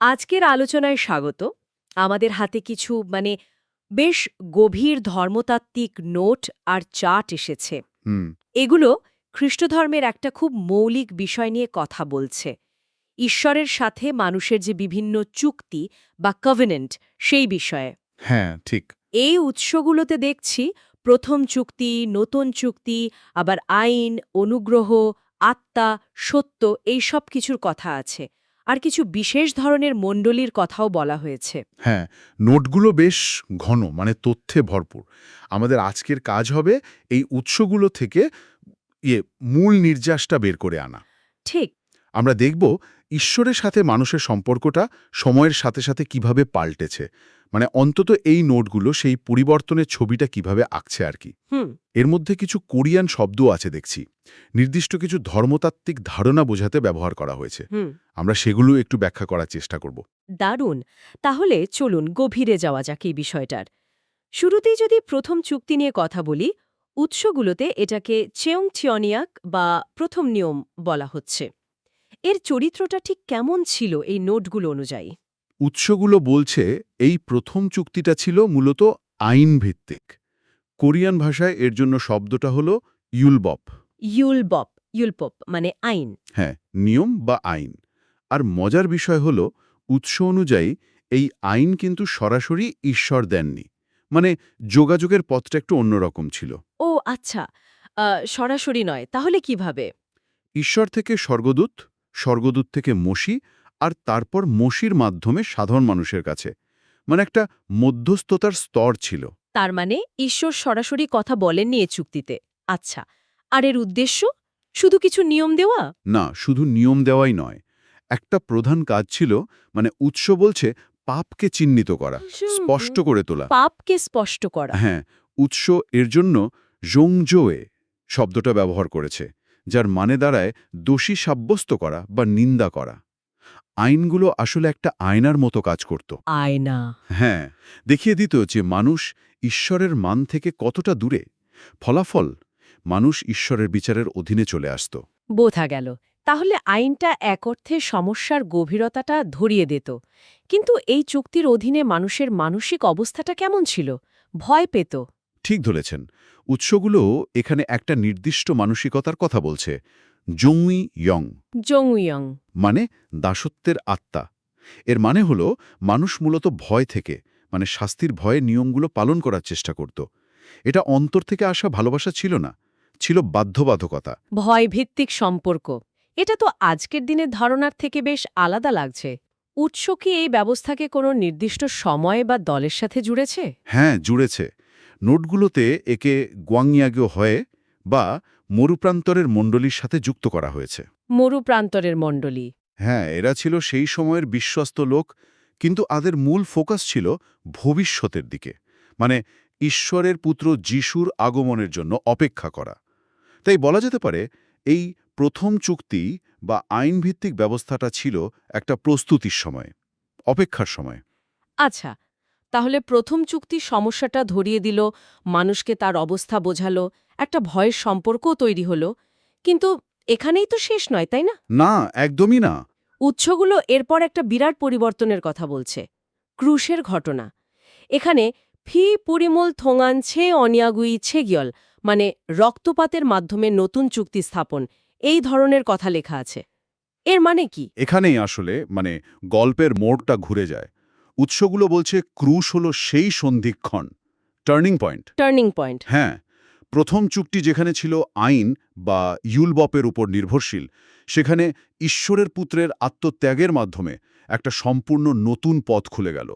আজকের আলোচনায় স্বাগত। আমাদের হাতে কিছু মানে বেশ গভীর ধর্মতাত্ত্বিক নোট আর চার্ট এসেছে। এগুলো খ্রিস্টধর্মের একটা খুব মৌলিক বিষয় নিয়ে কথা বলছে। ঈশ্বরের সাথে মানুষের যে বিভিন্ন চুক্তি বা কভেনেন্ট সেই বিষয়ে। হ্যাঁ ঠিক। এই উৎসগুলোতে দেখছি প্রথম চুক্তি নতুন চুক্তি আবার আইন অনুগ্রহ আত্মা সত্য এই সব কিছুর কথা আছে। আর কিছু বিশেষ ধরনের মণ্ডলীর কথাও বলা হয়েছে। হ্যাঁ নোটগুলো বেশ ঘন মানে তথ্যে ভরপুর। আমাদের আজকের কাজ হবে এই উৎসগুলো থেকে ইয়ে মূল নির্যাসটা বের করে আনা। ঠিক। আমরা দেখব ঈশ্বরের সাথে মানুষের সম্পর্কটা সময়ের সাথে সাথে কীভাবে পাল্টেছে। মানে অন্তত এই নোটগুলো সেই পরিবর্তনের ছবিটা কীভাবে আঁকছে আর কি। হুম। এর মধ্যে কিছু কোরিয়ান শব্দ আছে দেখছি। নির্দিষ্ট কিছু ধর্মতাত্ত্বিক ধারণা বোঝাতে ব্যবহার করা হয়েছে। হুম। আমরা সেগুলো একটু ব্যাখ্যা করার চেষ্টা করব। দারুণ। তাহলে চলুন গভীরে যাওয়া যাক এই বিষয়টার। শুরুতেই যদি প্রথম চুক্তি নিয়ে কথা বলি উৎসগুলোতে এটাকে চেয়ং চিয়নিয়াক বা প্রথম নিয়ম বলা হচ্ছে। এর চরিত্রটা ঠিক কেমন ছিল এই নোটগুলো অনুযায়ী? উৎসগুলো বলছে এই প্রথম চুক্তিটা ছিল মূলত আইন ভিত্তিক কোরিয়ান ভাষায় এর জন্য শব্দটা হলো ইউলবপ। ইউলবপ ইউলপপ মানে আইন। হ্যাঁ নিয়ম বা আইন। আর মজার বিষয় হলো উৎস অনুযায়ী এই আইন কিন্তু সরাসরি ঈশ্বর দেননি। মানে যোগাযোগের পথটা একটু অন্যরকম ছিল। ও আচ্ছা সরাসরি নয় তাহলে কীভাবে? ঈশ্বর থেকে স্বর্গদূত স্বর্গদূত থেকে মসি আর তারপর মসির মাধ্যমে সাধারণ মানুষের কাছে। মানে একটা মধ্যস্থতার স্তর ছিল। তার মানে ঈশ্বর সরাসরি কথা বলেননি এ চুক্তিতে। আচ্ছা আর এর উদ্দেশ্য? শুধু কিছু নিয়ম দেওয়া? না শুধু নিয়ম দেওয়াই নয়। একটা প্রধান কাজ ছিল মানে উৎস বলছে পাপকে চিহ্নিত করা স্পষ্ট করে তোলা। পাপকে স্পষ্ট করা। হ্যাঁ উৎস এর জন্য জোংজোয়ে শব্দটা ব্যবহার করেছে যার মানে দাঁড়ায় দোষী সাব্যস্ত করা বা নিন্দা করা। আইনগুলো আসলে একটা আয়নার মতো কাজ করত। আয়না। হ্যাঁ দেখিয়ে দিত যে মানুষ ঈশ্বরের মান থেকে কতটা দূরে। ফলাফল মানুষ ঈশ্বরের বিচারের অধীনে চলে আসত। বোঝা গেল। তাহলে আইনটা এক অর্থে সমস্যার গভীরতাটা ধরিয়ে দিত। কিন্তু এই চুক্তির অধীনে মানুষের মানসিক অবস্থাটা কেমন ছিল? ভয় পেত। ঠিক ধরেছেন। উৎসগুলো এখানে একটা নির্দিষ্ট মানসিকতার কথা বলছে। জংউই ইয়ং। জংউয়ং মানে দাসত্বের আত্মা। এর মানে হলো মানুষ মূলত ভয় থেকে মানে শাস্তির ভয়ে নিয়মগুলো পালন করার চেষ্টা করত। এটা অন্তর থেকে আসা ভালোবাসা ছিল না ছিল বাধ্যবাধকতা। ভয়ভিত্তিক সম্পর্ক। এটা তো আজকের দিনের ধারণার থেকে বেশ আলাদা লাগছে। উৎস কি এই ব্যবস্থাকে কোনো নির্দিষ্ট সময় বা দলের সাথে জুড়েছে? হ্যাঁ জুড়েছে। নোটগুলোতে একে গুয়াংয়াগো হয়ে বা মরুপ্রান্তরের মণ্ডলীর সাথে যুক্ত করা হয়েছে। মরুপ্রান্তরের মণ্ডলী। হ্যাঁ এরা ছিল সেই সময়ের বিশ্বস্ত লোক কিন্তু তাদের মূল ফোকাস ছিল ভবিষ্যতের দিকে। মানে ঈশ্বরের পুত্র যিশুর আগমনের জন্য অপেক্ষা করা। তাই বলা যেতে পারে এই প্রথম চুক্তি বা আইনভিত্তিক ব্যবস্থাটা ছিল একটা প্রস্তুতির সময় অপেক্ষার সময়। আচ্ছা তাহলে প্রথম চুক্তি সমস্যাটা ধরিয়ে দিল মানুষকে তার অবস্থা বোঝালো একটা ভয়ের সম্পর্কও তৈরি হলো। কিন্তু এখানেই তো শেষ নয় তাই না? না একদমই না। উৎসগুলো এরপর একটা বিরাট পরিবর্তনের কথা বলছে। ক্রুশের ঘটনা। এখানে ফি পরিমল থোঙান ছে অনিয়াগুই ছেগিয়ল মানে রক্তপাতের মাধ্যমে নতুন চুক্তি স্থাপন এই ধরনের কথা লেখা আছে। এর মানে কি? এখানেই আসলে মানে গল্পের মোড়টা ঘুরে যায়। উৎসগুলো বলছে ক্রুশ হলো সেই সন্ধিক্ষণ। টার্নিং পয়েন্ট টার্নিং পয়েন্ট হ্যাঁ প্রথম চুক্তি যেখানে ছিল আইন বা ইউলবপের উপর নির্ভরশীল সেখানে ঈশ্বরের পুত্রের আত্মত্যাগের মাধ্যমে একটা সম্পূর্ণ নতুন পথ খুলে গেল।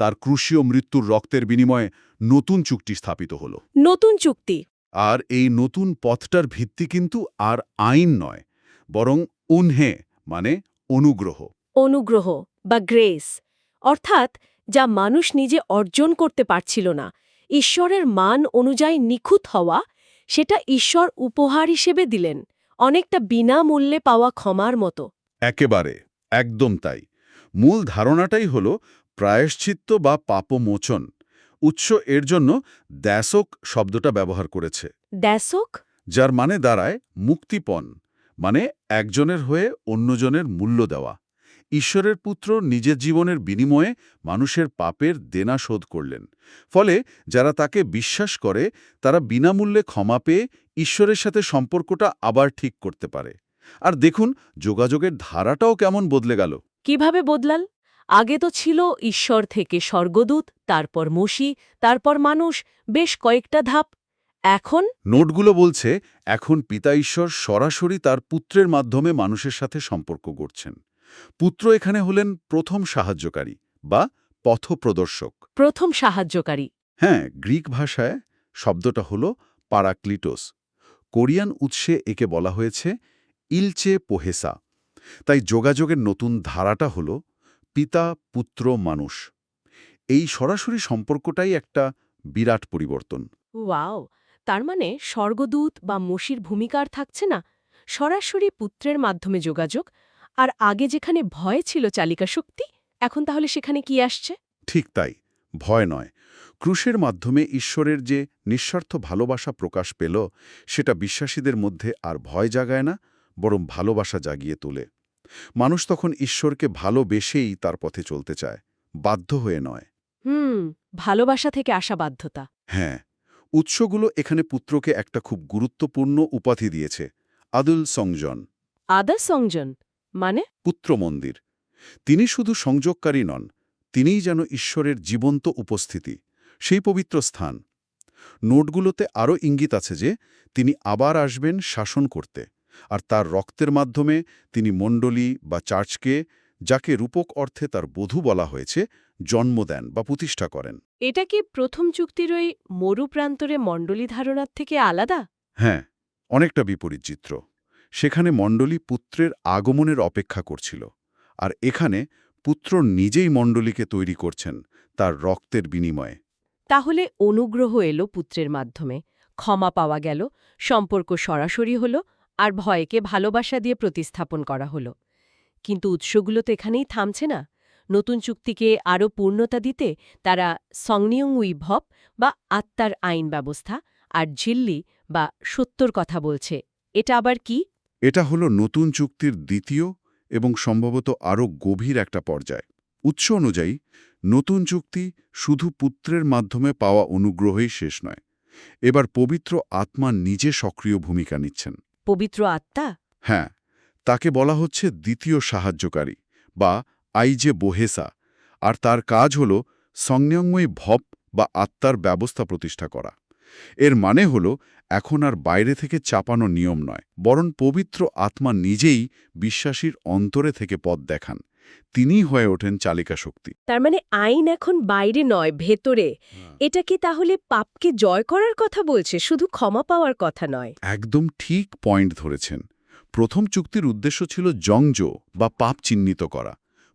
তার ক্রুশীয় মৃত্যুর রক্তের বিনিময়ে নতুন চুক্তি স্থাপিত হল। নতুন চুক্তি। আর এই নতুন পথটার ভিত্তি কিন্তু আর আইন নয় বরং উনহে মানে অনুগ্রহ। অনুগ্রহ বা গ্রেস। অর্থাৎ যা মানুষ নিজে অর্জন করতে পারছিল না ঈশ্বরের মান অনুযায়ী নিখুঁত হওয়া সেটা ঈশ্বর উপহার হিসেবে দিলেন অনেকটা বিনামূল্যে পাওয়া ক্ষমার মতো। একেবারে একদম তাই। মূল ধারণাটাই হল প্রায়শ্চিত্ত বা পাপমোচন উৎস এর জন্য দ্যাসক শব্দটা ব্যবহার করেছে। দ্যাসক? যার মানে দাঁড়ায় মুক্তিপণ মানে একজনের হয়ে অন্যজনের মূল্য দেওয়া। ঈশ্বরের পুত্র নিজের জীবনের বিনিময়ে মানুষের পাপের দেনা শোধ করলেন। ফলে যারা তাকে বিশ্বাস করে তারা বিনামূল্যে ক্ষমা পেয়ে ঈশ্বরের সাথে সম্পর্কটা আবার ঠিক করতে পারে। আর দেখুন যোগাযোগের ধারাটাও কেমন বদলে গেল। কীভাবে বদলাল? আগে তো ছিল ঈশ্বর থেকে স্বর্গদূত তারপর মসি তারপর মানুষ বেশ কয়েকটা ধাপ। এখন? নোটগুলো বলছে এখন পিতা ঈশ্বর সরাসরি তার পুত্রের মাধ্যমে মানুষের সাথে সম্পর্ক গড়ছেন। পুত্র এখানে হলেন প্রথম সাহায্যকারী বা পথপ্রদর্শক। প্রথম সাহায্যকারী। হ্যাঁ গ্রিক ভাষায় শব্দটা হল পারাক্লিটোস। কোরিয়ান উৎসে একে বলা হয়েছে ইলচে পোহেসা। তাই যোগাযোগের নতুন ধারাটা হল পিতা পুত্র মানুষ। এই সরাসরি সম্পর্কটাই একটা বিরাট পরিবর্তন। ওয়াও! তার মানে স্বর্গদূত বা মসির ভূমিকার থাকছে না? সরাসরি পুত্রের মাধ্যমে যোগাযোগ আর আগে যেখানে ভয় ছিল চালিকা শক্তি এখন তাহলে সেখানে কি আসছে? ঠিক তাই ভয় নয়। ক্রুশের মাধ্যমে ঈশ্বরের যে নিঃস্বার্থ ভালোবাসা প্রকাশ পেল সেটা বিশ্বাসীদের মধ্যে আর ভয় জাগায় না বরং ভালোবাসা জাগিয়ে তোলে। মানুষ তখন ঈশ্বরকে ভালোবেসেই তার পথে চলতে চায় বাধ্য হয়ে নয়। হুম ভালোবাসা থেকে আসা বাধ্যতা। হ্যাঁ উৎসগুলো এখানে পুত্রকে একটা খুব গুরুত্বপূর্ণ উপাধি দিয়েছে আদুল সংজন। আদা সংজন? মানে? পুত্র মন্দির। তিনি শুধু সংযোগকারী নন তিনিই যেন ঈশ্বরের জীবন্ত উপস্থিতি সেই পবিত্র স্থান। নোটগুলোতে আরও ইঙ্গিত আছে যে তিনি আবার আসবেন শাসন করতে আর তার রক্তের মাধ্যমে তিনি মণ্ডলী বা চার্চকে যাকে রূপক অর্থে তার বধূ বলা হয়েছে জন্ম দেন বা প্রতিষ্ঠা করেন। এটা কি প্রথম চুক্তির ওই মরু প্রান্তরে মণ্ডলী ধারণার থেকে আলাদা? হ্যাঁ অনেকটা বিপরীত চিত্র। সেখানে মণ্ডলী পুত্রের আগমনের অপেক্ষা করছিল, আর এখানে পুত্র নিজেই মণ্ডলীকে তৈরি করছেন তার রক্তের বিনিময়ে। তাহলে অনুগ্রহ এলো পুত্রের মাধ্যমে, ক্ষমা পাওয়া গেল, সম্পর্ক সরাসরি হল, আর ভয়কে ভালোবাসা দিয়ে প্রতিস্থাপন করা হলো। কিন্তু উৎসগুলো তো এখানেই থামছে না, নতুন চুক্তিকে আরও পূর্ণতা দিতে তারা সংনিয়ং উইভব বা আত্মার আইন ব্যবস্থা আর ঝিল্লি বা সত্যর কথা বলছে, এটা আবার কি? এটা হলো নতুন চুক্তির দ্বিতীয় এবং সম্ভবত আরও গভীর একটা পর্যায়। উৎস অনুযায়ী নতুন চুক্তি শুধু পুত্রের মাধ্যমে পাওয়া অনুগ্রহেই শেষ নয়। এবার পবিত্র আত্মা নিজে সক্রিয় ভূমিকা নিচ্ছেন। পবিত্র আত্মা? হ্যাঁ তাকে বলা হচ্ছে দ্বিতীয় সাহায্যকারী বা আইজে বোহেসা আর তার কাজ হল সংজ্ঞময় ভব বা আত্মার ব্যবস্থা প্রতিষ্ঠা করা। এর মানে হল এখন আর বাইরে থেকে চাপানো নিয়ম নয় বরং পবিত্র আত্মা নিজেই বিশ্বাসীর অন্তরে থেকে পথ দেখান। তিনিই হয়ে ওঠেন চালিকা শক্তি। তার মানে আইন এখন বাইরে নয় ভেতরে। এটা কি তাহলে পাপকে জয় করার কথা বলছে শুধু ক্ষমা পাওয়ার কথা নয়? একদম ঠিক পয়েন্ট ধরেছেন। প্রথম চুক্তির উদ্দেশ্য ছিল জংজ বা পাপ চিহ্নিত করা।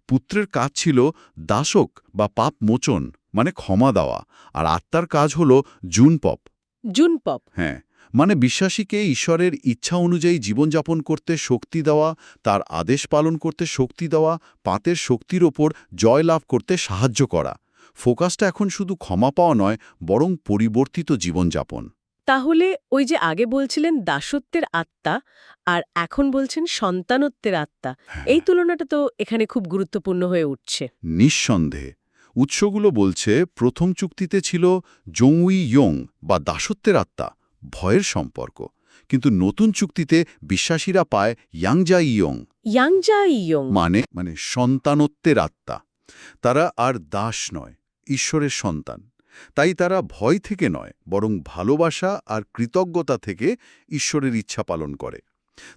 পুত্রের কাজ ছিল দাসক বা পাপ মোচন। মানে ক্ষমা দেওয়া আর আত্মার কাজ হল জুনপপ জুনপপ হ্যাঁ মানে বিশ্বাসীকে ঈশ্বরের ইচ্ছা অনুযায়ী জীবনযাপন করতে শক্তি দেওয়া তার আদেশ পালন করতে শক্তি দেওয়া পাতের শক্তির ওপর জয় লাভ করতে সাহায্য করা। ফোকাসটা এখন শুধু ক্ষমা পাওয়া নয় বরং পরিবর্তিত জীবনযাপন। তাহলে ওই যে আগে বলছিলেন দাসত্বের আত্মা আর এখন বলছেন সন্তানত্বের আত্মা এই তুলনাটা তো এখানে খুব গুরুত্বপূর্ণ হয়ে উঠছে। নিঃসন্দেহে। উৎসগুলো বলছে প্রথম চুক্তিতে ছিল জংউই ইয়ং বা দাসত্বের আত্মা ভয়ের সম্পর্ক। কিন্তু নতুন চুক্তিতে বিশ্বাসীরা পায় ইয়াংজা ইয়ং। ইয়াংজা ইয়ং। মানে মানে সন্তানত্বের আত্মা। তারা আর দাস নয় ঈশ্বরের সন্তান। তাই তারা ভয় থেকে নয় বরং ভালোবাসা আর কৃতজ্ঞতা থেকে ঈশ্বরের ইচ্ছা পালন করে।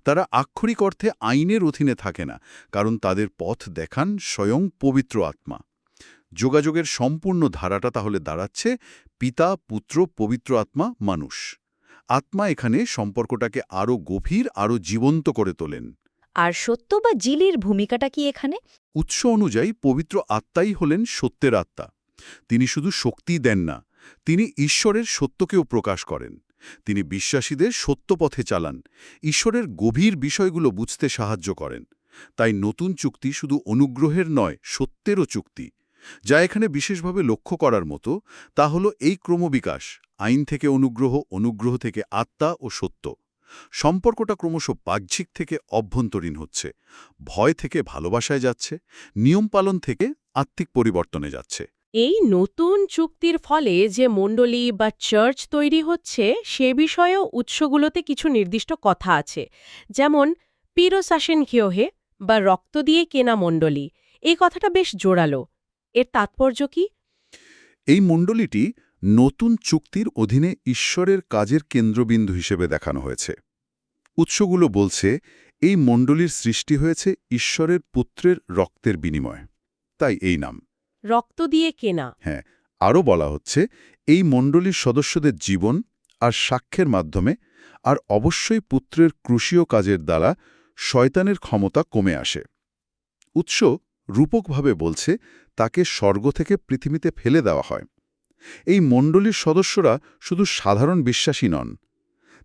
তারা আক্ষরিক অর্থে আইনের অধীনে থাকে না কারণ তাদের পথ দেখান স্বয়ং পবিত্র আত্মা। যোগাযোগের সম্পূর্ণ ধারাটা তাহলে দাঁড়াচ্ছে পিতা পুত্র পবিত্র আত্মা মানুষ। আত্মা এখানে সম্পর্কটাকে আরও গভীর আরও জীবন্ত করে তোলেন। আর সত্য বা জিলির ভূমিকাটা কি এখানে? উৎস অনুযায়ী পবিত্র আত্মাই হলেন সত্যের আত্মা। তিনি শুধু শক্তি দেন না তিনি ঈশ্বরের সত্যকেও প্রকাশ করেন। তিনি বিশ্বাসীদের সত্য পথে চালান ঈশ্বরের গভীর বিষয়গুলো বুঝতে সাহায্য করেন। তাই নতুন চুক্তি শুধু অনুগ্রহের নয় সত্যেরও চুক্তি। যা এখানে বিশেষভাবে লক্ষ্য করার মতো, তা হল এই ক্রমবিকাশ, আইন থেকে অনুগ্রহ অনুগ্রহ থেকে আত্মা ও সত্য। সম্পর্কটা ক্রমশ বাহ্যিক থেকে অভ্যন্তরীণ হচ্ছে, ভয় থেকে ভালোবাসায় যাচ্ছে, নিয়ম পালন থেকে আত্মিক পরিবর্তনে যাচ্ছে। এই নতুন চুক্তির ফলে যে মণ্ডলী বা চার্চ তৈরি হচ্ছে, সে বিষয়েও উৎসগুলোতে কিছু নির্দিষ্ট কথা আছে, যেমন পিরোসাসেন হিয়োহে বা রক্ত দিয়ে কেনা মণ্ডলী। এই কথাটা বেশ জোরালো। এর তাৎপর্য কি? এই মণ্ডলীটি নতুন চুক্তির অধীনে ঈশ্বরের কাজের কেন্দ্রবিন্দু হিসেবে দেখানো হয়েছে। উৎসগুলো বলছে এই মণ্ডলীর সৃষ্টি হয়েছে ঈশ্বরের পুত্রের রক্তের বিনিময়। তাই এই নাম। রক্ত দিয়ে কেনা। হ্যাঁ আরও বলা হচ্ছে এই মণ্ডলীর সদস্যদের জীবন আর সাক্ষ্যের মাধ্যমে আর অবশ্যই পুত্রের ক্রুশীয় কাজের দ্বারা শয়তানের ক্ষমতা কমে আসে। উৎস রূপকভাবে বলছে তাকে স্বর্গ থেকে পৃথিবীতে ফেলে দেওয়া হয়। এই মণ্ডলীর সদস্যরা শুধু সাধারণ বিশ্বাসী নন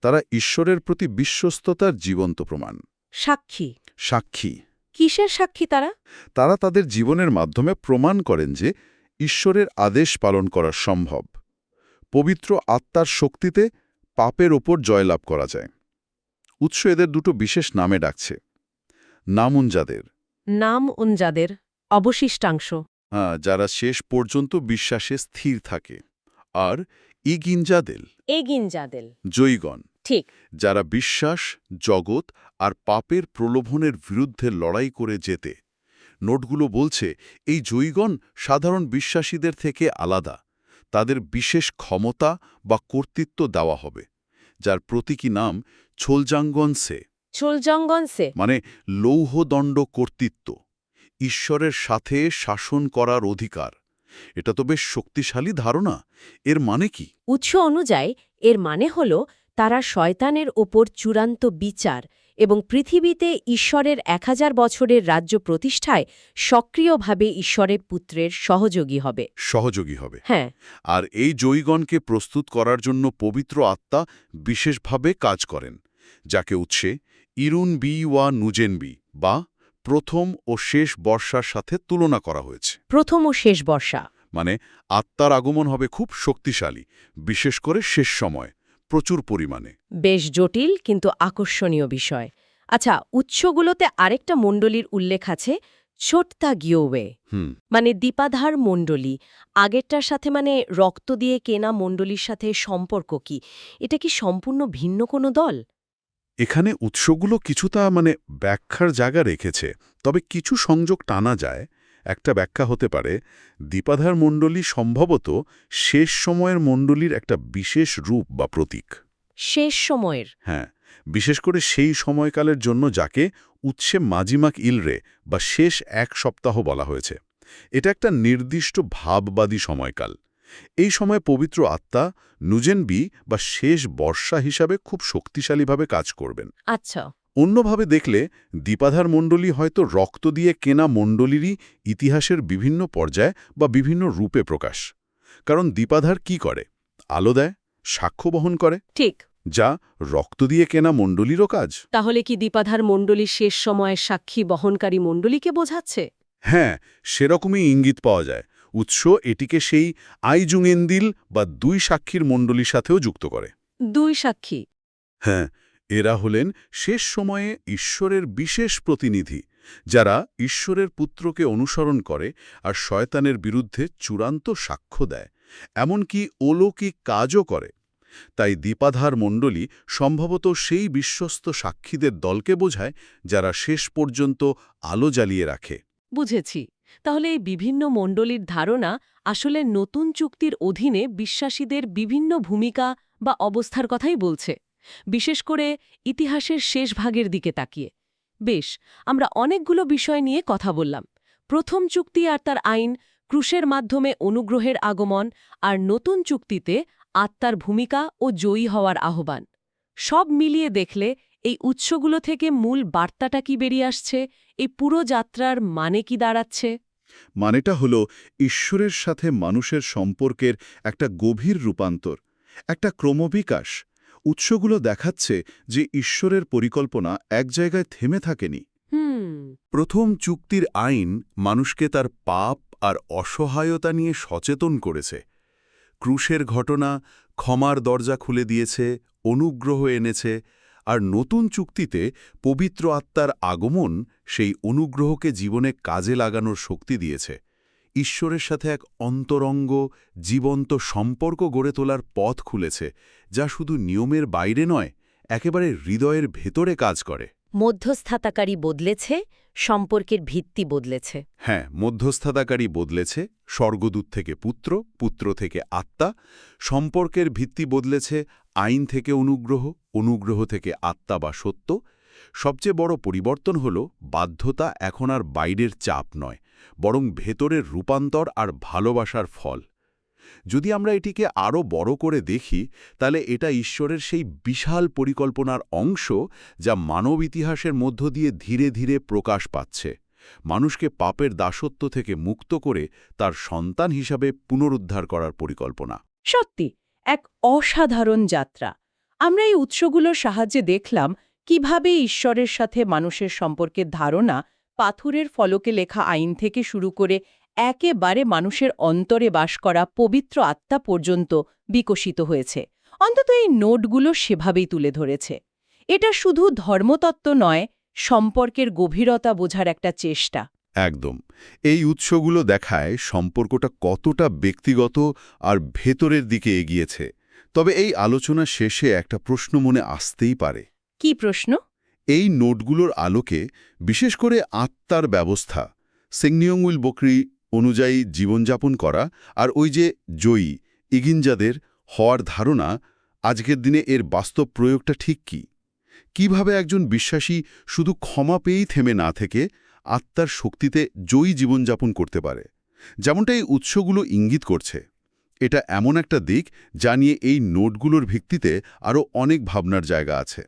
তারা ঈশ্বরের প্রতি বিশ্বস্ততার জীবন্ত প্রমাণ। সাক্ষী। সাক্ষী। কিসের সাক্ষী তারা? তারা তাদের জীবনের মাধ্যমে প্রমাণ করেন যে ঈশ্বরের আদেশ পালন করা সম্ভব। পবিত্র আত্মার শক্তিতে পাপের ওপর জয়লাভ করা যায়। উৎস এদের দুটো বিশেষ নামে ডাকছে। নামুনজাদের। নাম উনজাদের অবশিষ্টাংশ। হ্যাঁ, যারা শেষ পর্যন্ত বিশ্বাসে স্থির থাকে। আর ইগিনজাদেল এগিনজাদেল জয়ীগণ। ঠিক। যারা বিশ্বাস জগৎ আর পাপের প্রলোভনের বিরুদ্ধে লড়াই করে যেতে নোটগুলো বলছে এই জয়ীগণ সাধারণ বিশ্বাসীদের থেকে আলাদা। তাদের বিশেষ ক্ষমতা বা কর্তৃত্ব দেওয়া হবে যার প্রতীকী নাম ছোলজাঙ্গনসে। ছোলজঙ্গনসে মানে লৌহদণ্ড কর্তৃত্ব ঈশ্বরের সাথে শাসন করার অধিকার। এটা তো বেশ শক্তিশালী ধারণা। এর মানে কি? উৎস অনুযায়ী এর মানে হল তারা শয়তানের ওপর চূড়ান্ত বিচার এবং পৃথিবীতে ঈশ্বরের এক হাজার বছরের রাজ্য প্রতিষ্ঠায় সক্রিয়ভাবে ঈশ্বরের পুত্রের সহযোগী হবে। সহযোগী হবে। হ্যাঁ। আর এই জয়ীগণকে প্রস্তুত করার জন্য পবিত্র আত্মা বিশেষভাবে কাজ করেন। যাকে উৎসে ইরুন বি ওয়া নুজেনবি বা প্রথম ও শেষ বর্ষার সাথে তুলনা করা হয়েছে। প্রথম ও শেষ বর্ষা। মানে আত্মার আগমন হবে খুব শক্তিশালী বিশেষ করে শেষ সময় প্রচুর পরিমাণে। বেশ জটিল কিন্তু আকর্ষণীয় বিষয়। আচ্ছা উৎসগুলোতে আরেকটা মণ্ডলীর উল্লেখ আছে ছোটতা গিয়োওয়ে। হুম। মানে দীপাধার মণ্ডলী। আগেরটার সাথে মানে রক্ত দিয়ে কেনা মণ্ডলীর সাথে সম্পর্ক কি? এটা কি সম্পূর্ণ ভিন্ন কোনো দল? এখানে উৎসগুলো কিছুটা মানে ব্যাখ্যার জায়গা রেখেছে তবে কিছু সংযোগ টানা যায়। একটা ব্যাখ্যা হতে পারে দীপাধার মণ্ডলী সম্ভবত শেষ সময়ের মণ্ডলীর একটা বিশেষ রূপ বা প্রতীক। শেষ সময়ের? হ্যাঁ বিশেষ করে সেই সময়কালের জন্য যাকে উৎসে মাজিমাক ইলরে বা শেষ এক সপ্তাহ বলা হয়েছে। এটা একটা নির্দিষ্ট ভাববাদী সময়কাল। এই সময় পবিত্র আত্মা নুজেনবি বা শেষ বর্ষা হিসাবে খুব শক্তিশালীভাবে কাজ করবেন। আচ্ছা। অন্যভাবে দেখলে দীপাধার মণ্ডলী হয়তো রক্ত দিয়ে কেনা মণ্ডলীরই ইতিহাসের বিভিন্ন পর্যায় বা বিভিন্ন রূপে প্রকাশ। কারণ দীপাধার কি করে? আলো দেয় সাক্ষ্য বহন করে। ঠিক। যা রক্ত দিয়ে কেনা মণ্ডলীরও কাজ। তাহলে কি দীপাধার মণ্ডলী শেষ সময়ের সাক্ষী বহনকারী মণ্ডলীকে বোঝাচ্ছে? হ্যাঁ সেরকমই ইঙ্গিত পাওয়া যায়। উৎস এটিকে সেই আইজুঙেন্দিল বা দুই সাক্ষীর মণ্ডলীর সাথেও যুক্ত করে। দুই সাক্ষী। হ্যাঁ এরা হলেন শেষ সময়ে ঈশ্বরের বিশেষ প্রতিনিধি যারা ঈশ্বরের পুত্রকে অনুসরণ করে আর শয়তানের বিরুদ্ধে চূড়ান্ত সাক্ষ্য দেয় এমনকি অলৌকিক কাজও করে। তাই দীপাধার মণ্ডলী সম্ভবত সেই বিশ্বস্ত সাক্ষীদের দলকে বোঝায় যারা শেষ পর্যন্ত আলো জ্বালিয়ে রাখে। বুঝেছি। তাহলে এই বিভিন্ন মণ্ডলীর ধারণা আসলে নতুন চুক্তির অধীনে বিশ্বাসীদের বিভিন্ন ভূমিকা বা অবস্থার কথাই বলছে, বিশেষ করে ইতিহাসের শেষ ভাগের দিকে তাকিয়ে। বেশ, আমরা অনেকগুলো বিষয় নিয়ে কথা বললাম। প্রথম চুক্তি আর তার আইন, ক্রুশের মাধ্যমে অনুগ্রহের আগমন আর নতুন চুক্তিতে আত্মার ভূমিকা ও জয়ী হওয়ার আহ্বান। সব মিলিয়ে দেখলে এই উৎসগুলো থেকে মূল বার্তাটা কি বেরিয়ে আসছে এই পুরো যাত্রার মানে কি দাঁড়াচ্ছে? মানেটা হল ঈশ্বরের সাথে মানুষের সম্পর্কের একটা গভীর রূপান্তর একটা ক্রমবিকাশ। উৎসগুলো দেখাচ্ছে যে ঈশ্বরের পরিকল্পনা এক জায়গায় থেমে থাকেনি। প্রথম চুক্তির আইন মানুষকে তার পাপ আর অসহায়তা নিয়ে সচেতন করেছে। ক্রুশের ঘটনা ক্ষমার দরজা খুলে দিয়েছে অনুগ্রহ এনেছে আর নতুন চুক্তিতে পবিত্র আত্মার আগমন সেই অনুগ্রহকে জীবনে কাজে লাগানোর শক্তি দিয়েছে। ঈশ্বরের সাথে এক অন্তরঙ্গ, জীবন্ত সম্পর্ক গড়ে তোলার পথ খুলেছে, যা শুধু নিয়মের বাইরে নয়, একেবারে হৃদয়ের ভেতরে কাজ করে। মধ্যস্থাতাকারী বদলেছে সম্পর্কের ভিত্তি বদলেছে। হ্যাঁ মধ্যস্থতাকারী বদলেছে, স্বর্গদূত থেকে পুত্র পুত্র থেকে আত্মা, সম্পর্কের ভিত্তি বদলেছে, আইন থেকে অনুগ্রহ অনুগ্রহ থেকে আত্মা বা সত্য। সবচেয়ে বড় পরিবর্তন হল, বাধ্যতা এখন আর বাইরের চাপ নয়, বরং ভেতরের রূপান্তর আর ভালোবাসার ফল। যদি আমরা এটিকে আরও বড় করে দেখি, তাহলে এটা ঈশ্বরের সেই বিশাল পরিকল্পনার অংশ যা মানব ইতিহাসের মধ্য দিয়ে ধীরে ধীরে প্রকাশ পাচ্ছে। মানুষকে পাপের দাসত্ব থেকে মুক্ত করে তার সন্তান হিসাবে পুনরুদ্ধার করার পরিকল্পনা। সত্যি, এক অসাধারণ যাত্রা। আমরা এই উৎসগুলোর সাহায্যে দেখলাম কীভাবে ঈশ্বরের সাথে মানুষের সম্পর্কের ধারণা পাথরের ফলকে লেখা আইন থেকে শুরু করে একেবারে মানুষের অন্তরে বাস করা পবিত্র আত্মা পর্যন্ত বিকশিত হয়েছে। অন্তত এই নোটগুলো সেভাবেই তুলে ধরেছে। এটা শুধু ধর্মতত্ত্ব নয় সম্পর্কের গভীরতা বোঝার একটা চেষ্টা। একদম। এই উৎসগুলো দেখায় সম্পর্কটা কতটা ব্যক্তিগত আর ভেতরের দিকে এগিয়েছে। তবে এই আলোচনা শেষে একটা প্রশ্ন মনে আসতেই পারে। কি প্রশ্ন? এই নোটগুলোর আলোকে বিশেষ করে আত্মার ব্যবস্থা সেংনিয়ংউইল বকরি অনুযায়ী জীবনযাপন করা আর ওই যে জয়ী, ইগিনজাদের হওয়ার ধারণা আজকের দিনে এর বাস্তব প্রয়োগটা ঠিক কি? কীভাবে একজন বিশ্বাসী শুধু ক্ষমা পেয়েই থেমে না থেকে আত্মার শক্তিতে জয়ী জীবনযাপন করতে পারে? যেমনটা এই উৎসগুলো ইঙ্গিত করছে। এটা এমন একটা দিক যা নিয়ে এই নোটগুলোর ভিত্তিতে আরও অনেক ভাবনার জায়গা আছে।